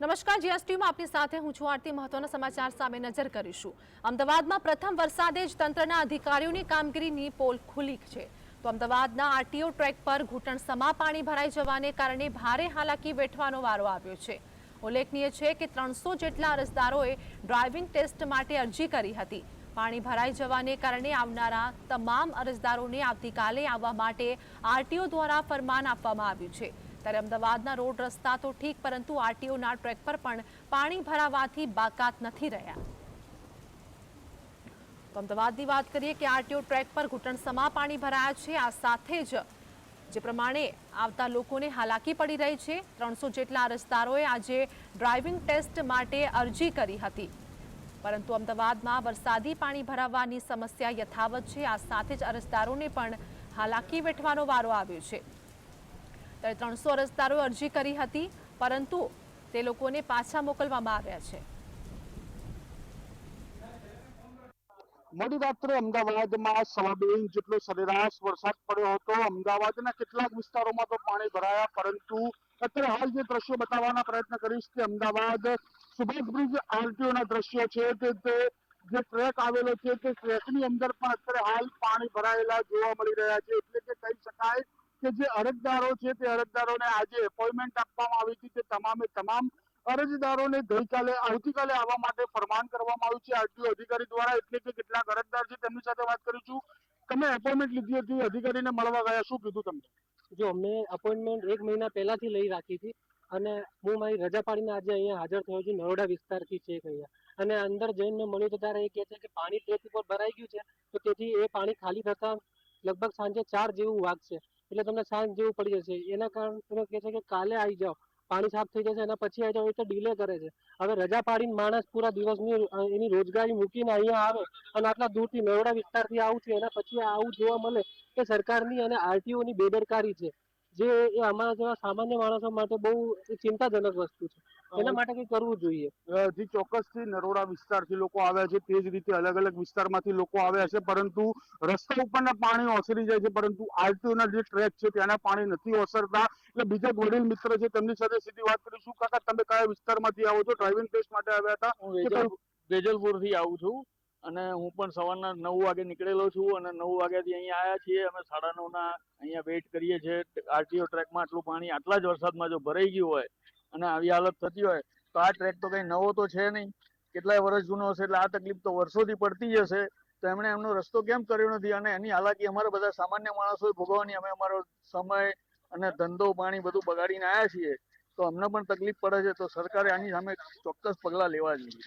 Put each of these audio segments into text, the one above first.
નમસ્કાર જીએસટીમાં આપની સાથે હું છું આરતી. મહત્વના સમાચાર સામે નજર કરીશું. અમદાવાદમાં પ્રથમ વરસાદે જ તંત્રના અધિકારીઓની કામગીરીની પોલ ખુલી છે. તો અમદાવાદના આરટીઓ ટ્રેક પર ઘૂંટણ સમા પાણી ભરાઈ જવાને કારણે ભારે હાલાકી વેઠવાનો વારો આવ્યો છે. ઉલ્લેખનીય છે કે ત્રણસો જેટલા અરજદારોએ ડ્રાઇવિંગ ટેસ્ટ માટે અરજી કરી હતી. પાણી ભરાઈ જવાને કારણે આવનારા તમામ અરજદારોને આવતીકાલે આવવા માટે આરટીઓ દ્વારા ફરમાન આપવામાં આવ્યું છે. ત્યારે અમદાવાદના રોડ રસ્તા તો ઠીક, પરંતુ આરટીઓના ટ્રેક પર પણ પાણી ભરાવાથી બાકાત નથી રહ્યા. તો અમદાવાદની વાત કરીએ કે આરટીઓ ટ્રેક પર ઘૂંટણસમા પાણી ભરાયા છે. આ સાથે જ જે પ્રમાણે આવતા લોકોને હાલાકી પડી રહી છે. ત્રણસો જેટલા અરજદારોએ આજે ડ્રાઇવિંગ ટેસ્ટ માટે અરજી કરી હતી. પરંતુ અમદાવાદમાં વરસાદી પાણી ભરાવાની સમસ્યા યથાવત છે. આ સાથે જ અરજદારોને પણ હાલાકી વેઠવાનો વારો આવ્યો છે. ત્યારે ત્રણસો અરજદારોએ અરજી કરી હતી, પરંતુ તે લોકોને પાછા મોકલવામાં આવ્યા છે. મોડી રાત્રે અમદાવાદમાં સવા બે ઇંચ જેટલો સરેરાશ વરસાદ પડ્યો હતો, અમદાવાદના કેટલાક વિસ્તારોમાં તો પાણી ભરાયા, પરંતુ અત્યારે હાલ જે દ્રશ્યો બતાવવાના પ્રયત્ન કરીશ કે અમદાવાદ સુભાષ બ્રિજ આરટીઓ ના દ્રશ્યો છે કે તે જે ટ્રેક આવેલો છે તે ટ્રેકની અંદર પણ અત્યારે હાલ પાણી ભરાયેલા જોવા મળી રહ્યા છે, એટલે કે કહી શકાય કે જે અરજદારો છે તે અરજદારોને આજે એપોઇન્ટમેન્ટ આપવામાં આવી હતી તે તમામે તમામ અરજદારોને ગઈકાલે, આવતીકાલે આવવા માટે ફરમાન કરવામાં આવ્યું છે. આરટીઓ અધિકારી દ્વારા, એટલે કે કેટલાક અરજદાર છે, તેમની સાથે વાત કરીશું તમે એપોઇન્ટમેન્ટ લીધી હતી, અધિકારીને મળવા ગયા, શું કીધું તમને? જો, મેં અપોઇન્ટમેન્ટ એક મહિના પહેલાથી લઈ રાખી હતી અને હું મારી રજા પાડીને આજે અહીંયા હાજર થયો છું, નરોડા વિસ્તારથી છે અહીંયા. અને અંદર જઈને મળ્યું તો ત્યારે એ કહે છે કે પાણી ટેક ઉપર ભરાઈ ગયું છે, તો તેથી એ પાણી ખાલી થતા લગભગ સાંજે ચાર જેવું વાગશે. એટલે તમને સાંજ જેવું પડી જશે. એના કારણે તમે કહે છે કે કાલે આવી જાઓ. પાણી સાફ થઈ જશે એના પછી આવી જાઓ એ તો ડીલે કરે છે. હવે રજા પાડીને માણસ પૂરા દિવસની એની રોજગારી મૂકીને અહીંયા આવે અને આટલા દૂરથી નરોડા વિસ્તારથી આવું છે, એના પછી આવું જોવા મળે કે સરકારની અને આરટીઓ ની બેદરકારી છે. જે એ અમારા જેવા સામાન્ય માણસો માટે બહુ ચિંતાજનક વસ્તુ છે. એના માટે કંઈ કરવું જોઈએ? જે ચોક્કસથી નરોડા વિસ્તારથી લોકો આવ્યા છે તે જ રીતે અલગ અલગ વિસ્તારમાંથી લોકો આવ્યા છે પરંતુ રસ્તા ઉપરના પાણી ઓસરી જાય છે પરંતુ આરટીઓ ના જે ટ્રેક છે ત્યાંના પાણી નથી ઓસરતા. એટલે બીજા વડીલ મિત્ર છે તેમની સાથે સીધી વાત કરીશું. કાકા તમે કયા વિસ્તારમાંથી આવો છો? ડ્રાઇવિંગ ટેસ્ટ માટે આવ્યા હતા? હું વેજલપુરથી આવું છું. અને હું પણ સવારના નવ વાગે નીકળેલો છું અને નવ વાગ્યાથી અહીંયા આવ્યા છીએ. અમે સાડા નવ ના અહીંયા વેઇટ કરીએ છીએ. આરટીઓ ટ્રેકમાં આટલું પાણી, આટલા જ વરસાદમાં જો ભરાઈ ગયું હોય અને આવી હાલત થતી હોય, તો આ ટ્રેક તો કંઈ નવો તો છે નહીં. કેટલાય વર્ષ જૂનો હશે એટલે આ તકલીફ તો વર્ષોથી પડતી જ હશે. તો એમણે એમનો રસ્તો કેમ કર્યો નથી? અને એની હાલાકી અમારા બધા સામાન્ય માણસો ભોગવવાની. અમે અમારો સમય અને ધંધો, પાણી બધું બગાડીને આવ્યા છીએ. તો અમને પણ તકલીફ પડે છે, તો સરકારે આની સામે ચોક્કસ પગલાં લેવા જોઈએ.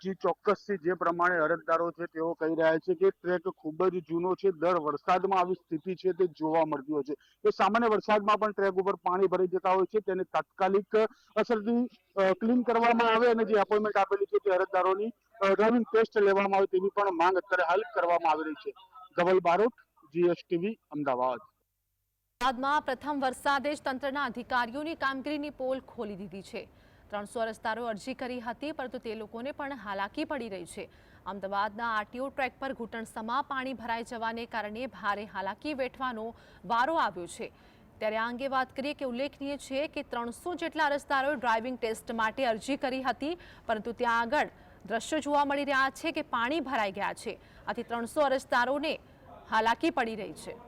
જી, ચોક્કસથી જે પ્રમાણે અરજદારો છે તેઓ કહી રહ્યા છે કે ટ્રેક ખૂબ જ જૂનો છે, દર વરસાદમાં આવી સ્થિતિ છે તે જોવા મળતી હોય છે. તો સામાન્ય વરસાદમાં પણ ટ્રેક ઉપર પાણી ભરાઈ જતા હોય છે, તેને તાત્કાલિક અસરથી ક્લીન કરવામાં આવે અને જે એપોઇન્ટમેન્ટ આપેલી છે તે અરજદારોની ડ્રાઇવિંગ ટેસ્ટ લેવામાં આવે તેવી પણ માંગ અત્યારે હાલ કરવામાં આવી રહી છે. ધવલ બારોટ, જીએસટીવી, અમદાવાદ. અમદાવાદમાં પ્રથમ વરસાદે જ તંત્રના અધિકારીઓની કામગીરીની પોલ ખોલી દીધી છે. ત્રણસો અરજદારોએ અરજી કરી હતી, પરંતુ તે લોકોને પણ હાલાકી પડી રહી છે. અમદાવાદના આરટીઓ ટ્રેક પર ઘૂંટણસમા પાણી ભરાઈ જવાને કારણે ભારે હાલાકી વેઠવાનો વારો આવ્યો છે. ત્યારે આ અંગે વાત કરીએ કે ઉલ્લેખનીય છે કે ત્રણસો જેટલા અરજદારોએ ડ્રાઇવિંગ ટેસ્ટ માટે અરજી કરી હતી, પરંતુ ત્યાં આગળ દ્રશ્યો જોવા મળી રહ્યા છે કે પાણી ભરાઈ ગયા છે. આથી ત્રણસો અરજદારોને હાલાકી પડી રહી છે.